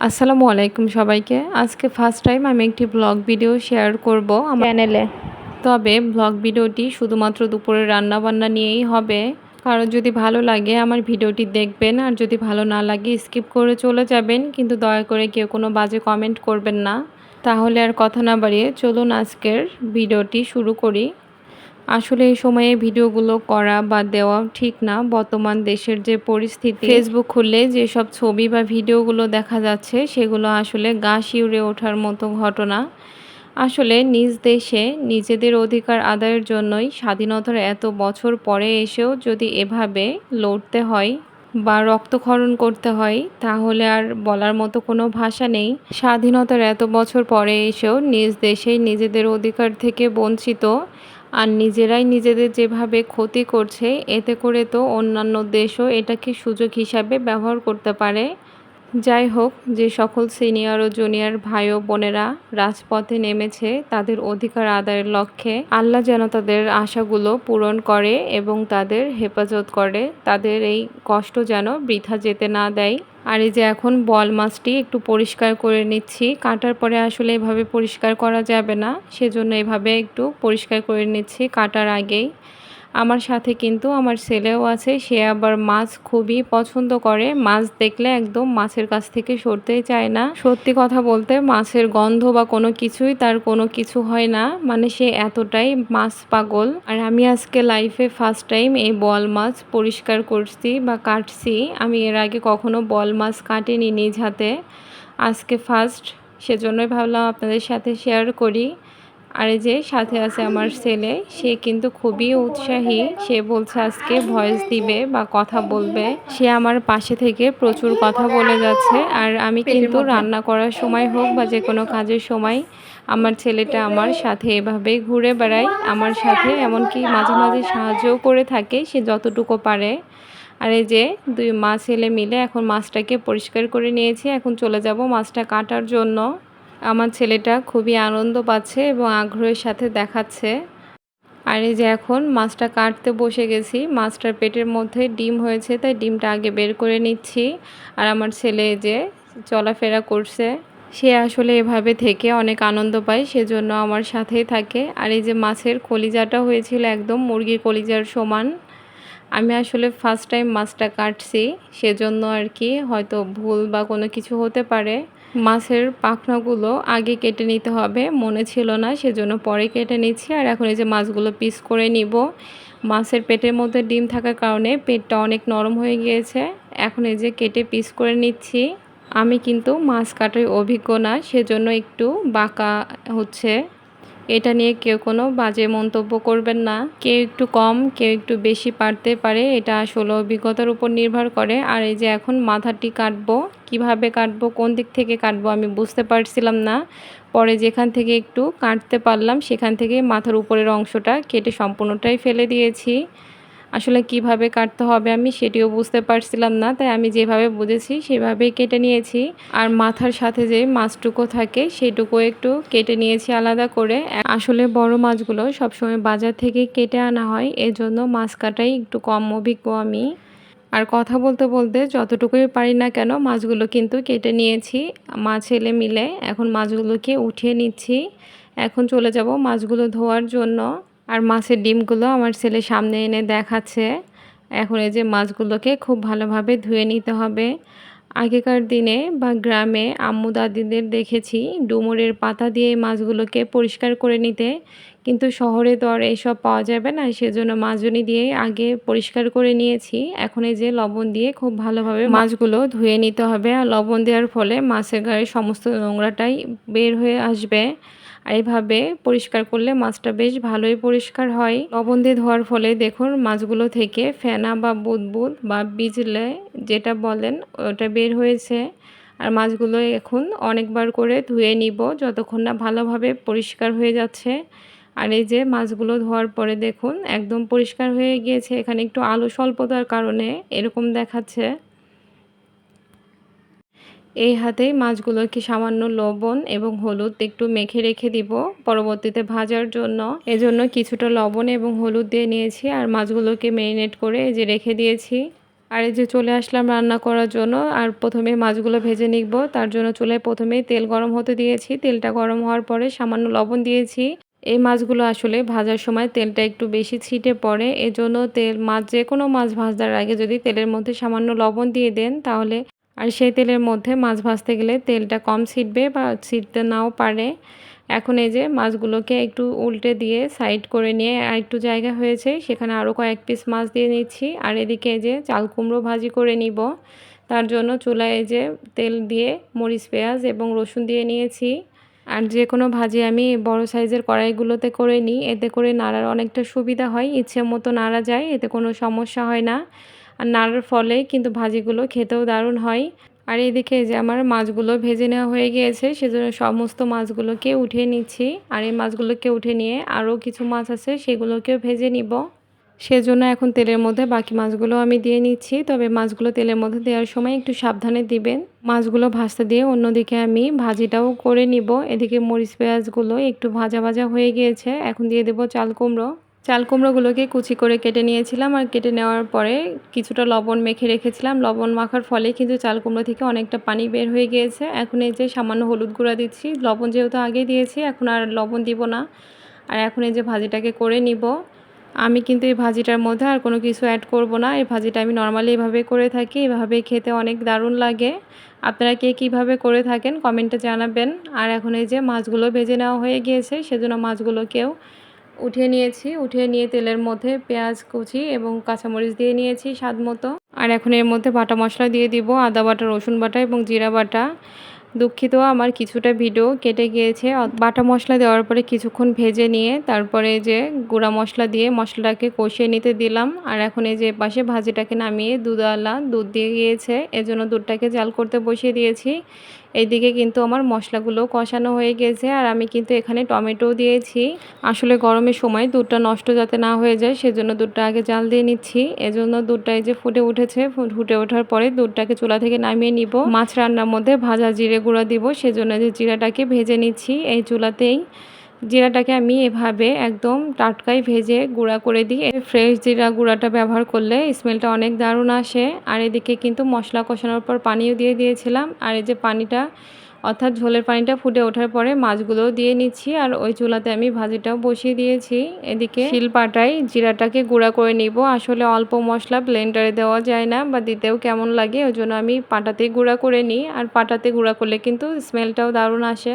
আসসালামু আলাইকুম সবাইকে। আজকে ফার্স্ট টাইম আমি একটি ব্লগ ভিডিও শেয়ার করব আমার চ্যানেলে তবে ব্লগ ভিডিওটি শুধুমাত্র দুপুরে রান্না বান্না নিয়েই হবে। কারণ যদি ভালো লাগে আমার ভিডিওটি দেখবেন আর যদি ভালো না লাগে স্কিপ করে চলে যাবেন কিন্তু দয়া করে কেউ কোনো বাজে কমেন্ট করবেন না। তাহলে আর কথা না বাড়িয়ে চলুন আজকের ভিডিওটি শুরু করি। আসলে এই সময়ে ভিডিওগুলো করা বা দেওয়া ঠিক না। বর্তমান দেশের যে পরিস্থিতি ফেসবুক খুললে যেসব ছবি বা ভিডিওগুলো দেখা যাচ্ছে, সেগুলো আসলে গা শিউরে ওঠার মতো ঘটনা। আসলে নিজ দেশে নিজেদের অধিকার আদায়ের জন্যই স্বাধীনতার এত বছর পরে এসেও যদি এভাবে লড়তে হয় বা রক্তক্ষরণ করতে হয়, তাহলে আর বলার মতো কোনো ভাষা নেই। স্বাধীনতার এত বছর পরে এসেও নিজ দেশেই নিজেদের অধিকার থেকে বঞ্চিত আর নিজেরাই নিজেদের যেভাবে ক্ষতি করছে, এতে করে তো অন্যান্য দেশও এটাকে সুযোগ হিসাবে ব্যবহার করতে পারে। যাই হোক, যে সকল সিনিয়র ও জুনিয়র ভাই ও বোনেরা রাজপথে নেমেছে, তাদের অধিকার আদায়ের লক্ষ্যে আল্লাহ যেন তাদের আশাগুলো পূরণ করে এবং তাদের হেফাজত করে। তাদের এই কষ্ট যেন বৃথা যেতে না দেয়। আর এই যে এখন বল মাছটি একটু পরিষ্কার করে নিচ্ছি। কাটার পরে আসলে এভাবে পরিষ্কার করা যাবে না। সেজন্য এভাবে একটু পরিষ্কার করে নিচ্ছি কাটার আগেই। আমার সাথে কিন্তু আমার ছেলেও আছে, সে আবার মাছ খুবই পছন্দ করে। মাছ দেখলে একদম মাছের কাছ থেকে সরতেই চায় না। সত্যি কথা বলতে মাছের গন্ধ বা কোনো কিছুই তার কোনো কিছু হয় না। মানে সে এতটাই মাছ পাগল। আর আমি আজকে লাইফে ফার্স্ট টাইম এই বল মাছ পরিষ্কার করছি বা কাটছি। আমি এর আগে কখনো বল মাছ কাটিনি নিজ হাতে। আজকে ফার্স্ট সেজন্যই ভাবলাম আপনাদের সাথে শেয়ার করি। আর এই যে সাথে আছে আমার ছেলে সে কিন্তু খুবই উৎসাহী। সে বলছে আজকে ভয়েস দিবে বা কথা বলবে। সে আমার পাশে থেকে প্রচুর কথা বলে যাচ্ছে। আর আমি কিন্তু রান্না করার সময় হোক বা যে কোনো কাজের সময় আমার ছেলেটা আমার সাথে এভাবে ঘুরে বেড়ায়। আমার সাথে এমনকি মাঝে মাঝে সাহায্যও করে থাকে সে যতটুকু পারে। আর এই যে দুই মা ছেলে মিলে এখন মাছটাকে পরিষ্কার করে নিয়েছি। এখন চলে যাব মাছটা কাটার জন্য। আমার ছেলেটা খুবই আনন্দ পাচ্ছে এবং আগ্রহের সাথে দেখাচ্ছে। আর এই যে এখন মাছটা কাটতে বসে গেছি, মাছটার পেটের মধ্যে ডিম হয়েছে, তাই ডিমটা আগে বের করে নিচ্ছি। আর আমার ছেলে যে চলাফেরা করছে, সে আসলে এভাবে থেকে অনেক আনন্দ পায়, সেজন্য আমার সাথেই থাকে। আর এই যে মাছের কলিজাটা হয়েছিল একদম মুরগির কলিজার সমান। আমি আসলে ফার্স্ট টাইম মাছটা কাটছি, সেজন্য আর কি হয়তো ভুল বা কোনো কিছু হতে পারে। মাছের পাখনাগুলো আগে কেটে নিতে হবে, মনে ছিল না, সেজন্য পরে কেটে নিচ্ছি। আর এখন এই যে মাছগুলো পিস করে নিব। মাছের পেটের মধ্যে ডিম থাকার কারণে পেটটা অনেক নরম হয়ে গিয়েছে। এখন এই যে কেটে পিস করে নিচ্ছি। আমি কিন্তু মাছ কাটার অভিজ্ঞ না, সেজন্য একটু বাঁকা হচ্ছে। এটা নিয়ে কেউ কোনো বাজে মন্তব্য করবেন না। কেউ একটু কম, কেউ একটু বেশি পারতে পারে। এটা আসলে অভিজ্ঞতার উপর নির্ভর করে। আর এই যে এখন মাথাটি কাটবো, কীভাবে কাটবো, কোন দিক থেকে কাটবো আমি বুঝতে পারছিলাম না। পরে যেখান থেকে একটু কাটতে পারলাম, সেখান থেকে মাথার উপরের অংশটা কেটে সম্পূর্ণটাই ফেলে দিয়েছি। আসলে কীভাবে কাটতে হবে আমি সেটিও বুঝতে পারছিলাম না, তাই আমি যেভাবে বুঝেছি সেভাবেই কেটে নিয়েছি। আর মাথার সাথে যে মাছটুকু থাকে সেটুকু একটু কেটে নিয়েছি আলাদা করে। আসলে বড় মাছগুলো সবসময় বাজার থেকে কেটে আনা হয়, এজন্য মাছ কাটাই একটু কম অভিজ্ঞ আমি। আর কথা বলতে বলতে যতটুকুই পারি না কেন মাছগুলো কিন্তু কেটে নিয়েছি। মা ছেলে মিলে এখন মাছগুলোকে উঠিয়ে নিচ্ছি। এখন চলে যাব মাছগুলো ধোয়ার জন্য। আর মাছের ডিমগুলো আমার ছেলে সামনে এনে দেখাচ্ছে। এখন এই যে মাছগুলোকে খুব ভালোভাবে ধুয়ে নিতে হবে। আগেকার দিনে বা গ্রামে আম্মু দাদিদের দেখেছি ডুমুরের পাতা দিয়ে মাছগুলোকে পরিষ্কার করে নিতে। কিন্তু শহরে তো আর এইসব পাওয়া যাবে না, সেজন্য মাজনি দিয়ে আগে পরিষ্কার করে নিয়েছি। এখন এই যে লবণ দিয়ে খুব ভালোভাবে মাছগুলো ধুয়ে নিতে হবে। আর লবণ দেওয়ার ফলে মাছের গায়ে সমস্ত নোংরাটাই বের হয়ে আসবে। আর এইভাবে পরিষ্কার করলে মাছটা বেশ ভালোই পরিষ্কার হয়। লবণ দিয়ে ধোয়ার ফলে দেখুন মাছগুলো থেকে ফেনা বা বুদবুদ বা বিজলে যেটা বলেন ওটা বের হয়েছে। আর মাছগুলো এখন অনেকবার করে ধুয়ে নিব যতক্ষণ না ভালোভাবে পরিষ্কার হয়ে যাচ্ছে। আর এই যে মাছগুলো ধোয়ার পরে দেখুন একদম পরিষ্কার হয়ে গিয়েছে। এখানে একটু আলো স্বল্পতার কারণে এরকম দেখাচ্ছে। এই হাতেই মাছগুলোকে সামান্য লবণ এবং হলুদ একটু মেখে রেখে দিব। পরবর্তীতে ভাজার জন্য এজন্য কিছুটা লবণ এবং হলুদ দিয়ে নিয়েছি আর মাছগুলোকে ম্যারিনেট করে যে রেখে দিয়েছি। আর এই যে চলে আসলাম রান্না করার জন্য। আর প্রথমে মাছগুলো ভেজে নিব। তার জন্য চুলায় প্রথমেই তেল গরম হতে দিয়েছি। তেলটা গরম হওয়ার পরে সামান্য লবণ দিয়েছি। এই মাছগুলো আসলে ভাজার সময় তেলটা একটু বেশি ছিটে পড়ে। এজন্য তেল মাছ যে কোনো মাছ ভাজার আগে যদি তেলের মধ্যে সামান্য লবণ দিয়ে দেন তাহলে আর সেই তেলের মধ্যে মাছ ভাজতে গেলে তেলটা কম ছিটবে বা ছিটতে নাও পারে। এখন এই যে মাছগুলোকে একটু উল্টে দিয়ে সাইড করে নিয়ে আর একটু জায়গা হয়েছে, সেখানে আরও কয়েক পিস মাছ দিয়ে নিচ্ছি। আর এদিকে যে চাল কুমড়ো ভাজি করে নিব। তার জন্য চুলায় এই যে তেল দিয়ে মরিচ, পেঁয়াজ এবং রসুন দিয়ে নিয়েছি। আর যে কোনো ভাজি আমি বড় সাইজের কড়াইগুলোতে করে নিই। এতে করে নাড়ার অনেকটা সুবিধা হয়। ইচ্ছে মতো নাড়া যায়, এতে কোনো সমস্যা হয় না। আর নাড়ার ফলে কিন্তু ভাজিগুলো খেতেও দারুণ হয়। আর এদিকে যে আমার মাছগুলো ভেজে নেওয়া হয়ে গিয়েছে, সেজন্য সমস্ত মাছগুলোকে উঠিয়ে নিচ্ছি। আর এই মাছগুলোকে উঠে নিয়ে আরও কিছু মাছ আছে, সেগুলোকেও ভেজে নিব। সেজন্য এখন তেলের মধ্যে বাকি মাছগুলো আমি দিয়ে নিচ্ছি। তবে মাছগুলো তেলের মধ্যে দেওয়ার সময় একটু সাবধানে দিবেন। মাছগুলো ভাজতে দিয়ে অন্যদিকে আমি ভাজিটাও করে নিব। এদিকে মরিচ পেঁয়াজগুলো একটু ভাজা ভাজা হয়ে গিয়েছে। এখন দিয়ে দেবো চাল কুমড়ো। চাল কুমড়োগুলোকে কুচি করে কেটে নিয়েছিলাম আর কেটে নেওয়ার পরে কিছুটা লবণ মেখে রেখেছিলাম। লবণ মাখার ফলে কিন্তু চাল কুমড়ো থেকে অনেকটা পানি বের হয়ে গিয়েছে। এখন এই যে সামান্য হলুদ গুঁড়া দিচ্ছি, লবণ যেহেতু আগে দিয়েছি, এখন আর লবণ দিব না। আর এখন এই যে ভাজিটাকে করে নিব। আমি কিন্তু এই ভাজিটার মধ্যে আর কোনো কিছু অ্যাড করব না। এই ভাজিটা আমি নর্মালি এভাবে করে থাকি, এভাবে খেতে অনেক দারুণ লাগে। আপনারা কে কীভাবে করে থাকেন কমেন্টে জানাবেন। আর এখন এই যে মাছগুলো ভেজে নেওয়া হয়ে গিয়েছে, সেজন্য মাছগুলোকেও উঠিয়ে নিয়েছি। উঠিয়ে নিয়ে তেলের মধ্যে পেঁয়াজ, কুচি এবং কাঁচামরিচ দিয়ে নিয়েছি স্বাদ মতো। আর এখন এর মধ্যে বাটা মশলা দিয়ে দিব, আদা বাটা, রসুন বাটা এবং জিরা বাটা। দুঃখিত, আমার কিছুটা ভিডিও কেটে গিয়েছে। বাটা মশলা দেওয়ার পরে কিছুক্ষণ ভেজে নিয়ে তারপরে যে গুঁড়া মশলা দিয়ে মশলাটাকে কষিয়ে নিতে দিলাম। আর এখন এই যে পাশে ভাজিটাকে নামিয়ে দুধওয়ালা দুধ দিয়ে গিয়েছে। এজন্য দুধটাকে জাল করতে বসিয়ে দিয়েছি। এইদিকে কিন্তু আমার মশলাগুলো কষানো হয়ে গেছে আর আমি কিন্তু এখানে টমেটো দিয়েছি। আসলে গরমের সময় দুধটা নষ্ট যাতে না হয়ে যায়, সেজন্য দুধটা আগে জাল দিয়ে নিচ্ছি। এজন্য দুধটা এই যে ফুটে উঠেছে ফুটে ওঠার পরে দুধটাকে চুলা থেকে নামিয়ে নিব। মাছ রান্নার মধ্যে ভাজা জিরে গুঁড়া দিব, সেজন্য যে জিরাটাকে ভেজে নিচ্ছি এই চুলাতেই। জিরাটাকে আমি এভাবে একদম টাটকাই ভেজে গুঁড়া করে দিই। ফ্রেশ জিরা গুঁড়াটা ব্যবহার করলে স্মেলটা অনেক দারুণ আসে। আর এদিকে কিন্তু মশলা কষানোর পর পানিও দিয়ে দিয়েছিলাম। আর এই যে পানিটা, অর্থাৎ ঝোলের পানিটা ফুটে ওঠার পরে মাছগুলোও দিয়ে নিচ্ছি। আর ওই চুলাতে আমি ভাজিটাও বসিয়ে দিয়েছি। এদিকে শিলপাটায় জিরাটাকে গুঁড়া করে নিব। আসলে অল্প মশলা ব্লেন্ডারে দেওয়া যায় না বা দিতেও কেমন লাগে, ওই জন্য আমি পাটাতেই গুঁড়া করে নিই। আর পাটাতে গুঁড়া করলে কিন্তু স্মেলটাও দারুণ আসে।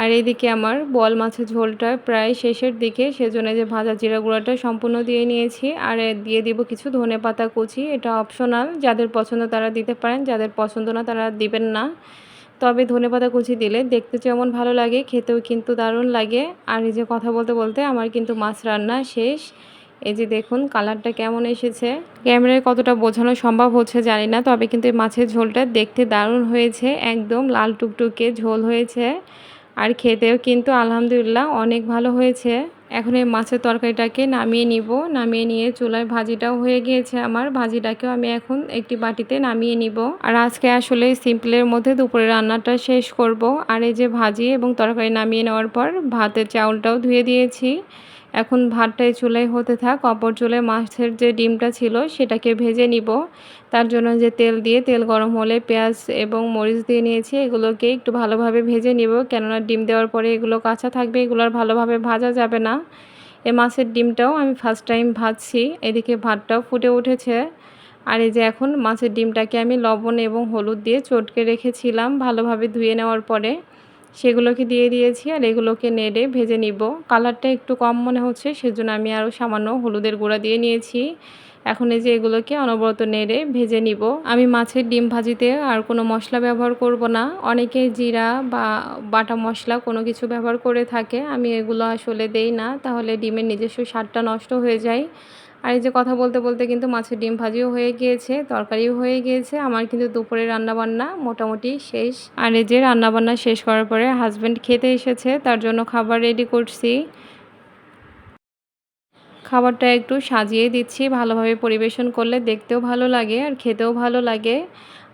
আর এদিকে আমার বল মাছের ঝোলটা প্রায় শেষের দিকে, সেজন্য যে ভাজা জিরা গুঁড়াটা সম্পূর্ণ দিয়ে নিয়েছি। আর দিয়ে দিব কিছু ধনে পাতা কুচি, এটা অপশনাল যাদের পছন্দ তারা দিতে পারেন, যাদের পছন্দ না তারা দিবেন না। তবে ধনে পাতা কুচি দিলে দেখতে যেমন ভালো লাগে, খেতেও কিন্তু দারুণ লাগে। আর এই যে কথা বলতে বলতে আমার কিন্তু মাছ রান্না শেষ। এই যে দেখুন কালারটা কেমন এসেছে। ক্যামেরায় কতটা বোঝানো সম্ভব হচ্ছে জানি না, তবে কিন্তু এই মাছের ঝোলটা দেখতে দারুণ হয়েছে, একদম লাল টুকটুকে ঝোল হয়েছে। আর খেতেও কিন্তু আলহামদুলিল্লাহ অনেক ভালো হয়েছে। এখন এই মাছের তরকারিটাকে নামিয়ে নিব। নামিয়ে নিয়ে চুলায় ভাজিটাও হয়ে গিয়েছে আমার। ভাজিটাকেও আমি এখন একটি বাটিতে নামিয়ে নিব। আর আজকে আসলে সিম্পলের মধ্যে দুপুরে রান্নাটা শেষ করব। আর এই যে ভাজি এবং তরকারি নামিয়ে নেওয়ার পর ভাতের চাউলটাও ধুয়ে দিয়েছি। এখন ভাতটাই চুলায় হতে থাক। অপর চুলায় মাছের যে ডিমটা ছিল সেটাকে ভেজে নিব। তার জন্য যে তেল দিয়ে, তেল গরম হলে পেঁয়াজ এবং মরিচ দিয়ে নিয়েছি। এগুলোকে একটু ভালোভাবে ভেজে নিব। কেননা ডিম দেওয়ার পরে এগুলো কাঁচা থাকবে, এগুলো আর ভালোভাবে ভাজা যাবে না। এ মাছের ডিমটাও আমি ফার্স্ট টাইম ভাজছি। এদিকে ভাতটাও ফুটে উঠেছে। আর এই যে এখন মাছের ডিমটাকে আমি লবণ এবং হলুদ দিয়ে চটকে রেখেছিলাম ভালোভাবে ধুয়ে নেওয়ার পরে। সেগুলোকে দিয়ে দিয়েছি আর এগুলোকে নেড়ে ভেজে নিব। কালারটা একটু কম মনে হচ্ছে, সেজন্য আমি আরও সামান্য হলুদের গুঁড়া দিয়ে নিয়েছি। এখন এই যে এগুলোকে অনবরত নেড়ে ভেজে নিব। আমি মাছের ডিম ভাজিতে আর কোনো মশলা ব্যবহার করব না। অনেকে জিরা বা বাটা মশলা কোনো কিছু ব্যবহার করে থাকে। আমি এগুলো আসলে দেই না, তাহলে ডিমের নিজস্ব স্বাদটা নষ্ট হয়ে যায়। আর এই যে কথা বলতে বলতে কিন্তু মাছের ডিম ভাজিও হয়ে গিয়েছে, তরকারিও হয়ে গিয়েছে। আমার কিন্তু দুপুরে রান্নাবান্না মোটামুটি শেষ। আর এই যে রান্নাবান্না শেষ করার পরে হাজব্যান্ড খেতে এসেছে, তার জন্য খাবার রেডি করছি। খাবারটা একটু সাজিয়ে দিচ্ছি, ভালোভাবে পরিবেশন করলে দেখতেও ভালো লাগে আর খেতেও ভালো লাগে।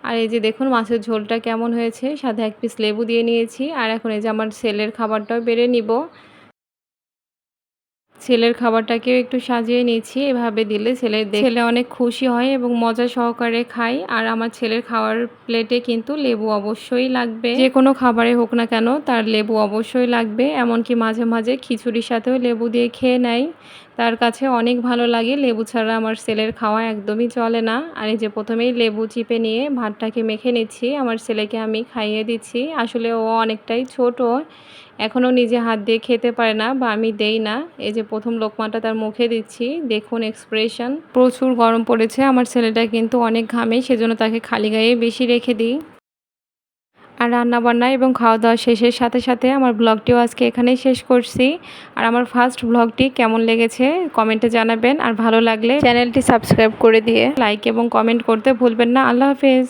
আর এই যে দেখুন মাছের ঝোলটা কেমন হয়েছে, সাথে এক পিস লেবু দিয়ে নিয়েছি আর এখন এই যে আমার সেলের খাবারটাও বেড়ে নিব। ছেলের খাবারটাকেও একটু সাজিয়ে নিচ্ছি এভাবে দিলে ছেলে ছেলে অনেক খুশি হয় এবং মজা সহকারে খায়। আর আমার ছেলের খাওয়ার প্লেটে কিন্তু লেবু অবশ্যই লাগবে। যে কোনো খাবারে হোক না কেন, তার লেবু অবশ্যই লাগবে। এমনকি মাঝে মাঝে খিচুড়ির সাথেও লেবু দিয়ে খেয়ে নেয়। তার কাছে অনেক ভালো লাগে। লেবু ছাড়া আমার ছেলের খাওয়া একদমই চলে না। আর এই যে প্রথমেই লেবু চিপে নিয়ে ভাতটাকে মেখে নিচ্ছি, আমার ছেলেকে আমি খাইয়ে দিচ্ছি। আসলে ও অনেকটাই ছোট। এখনও নিজে হাত দিয়ে খেতে পারে না বা আমি দেই না। এই যে প্রথম লোকমাটা তার মুখে দিচ্ছি। দেখুন এক্সপ্রেশন প্রচুর গরম পড়েছে। আমার ছেলেটা কিন্তু অনেক ঘামে, সেজন্য তাকে খালি গায়ে বেশি রেখে দিই। আর রান্না বান্না এবং খাওয়া দাওয়া শেষের সাথে সাথে আমার ব্লগটিও আজকে এখানেই শেষ করছি। আর আমার ফার্স্ট ব্লগটি কেমন লেগেছে কমেন্টে জানাবেন। আর ভালো লাগলে চ্যানেলটি সাবস্ক্রাইব করে দিয়ে লাইক এবং কমেন্ট করতে ভুলবেন না। আল্লাহ হাফেজ।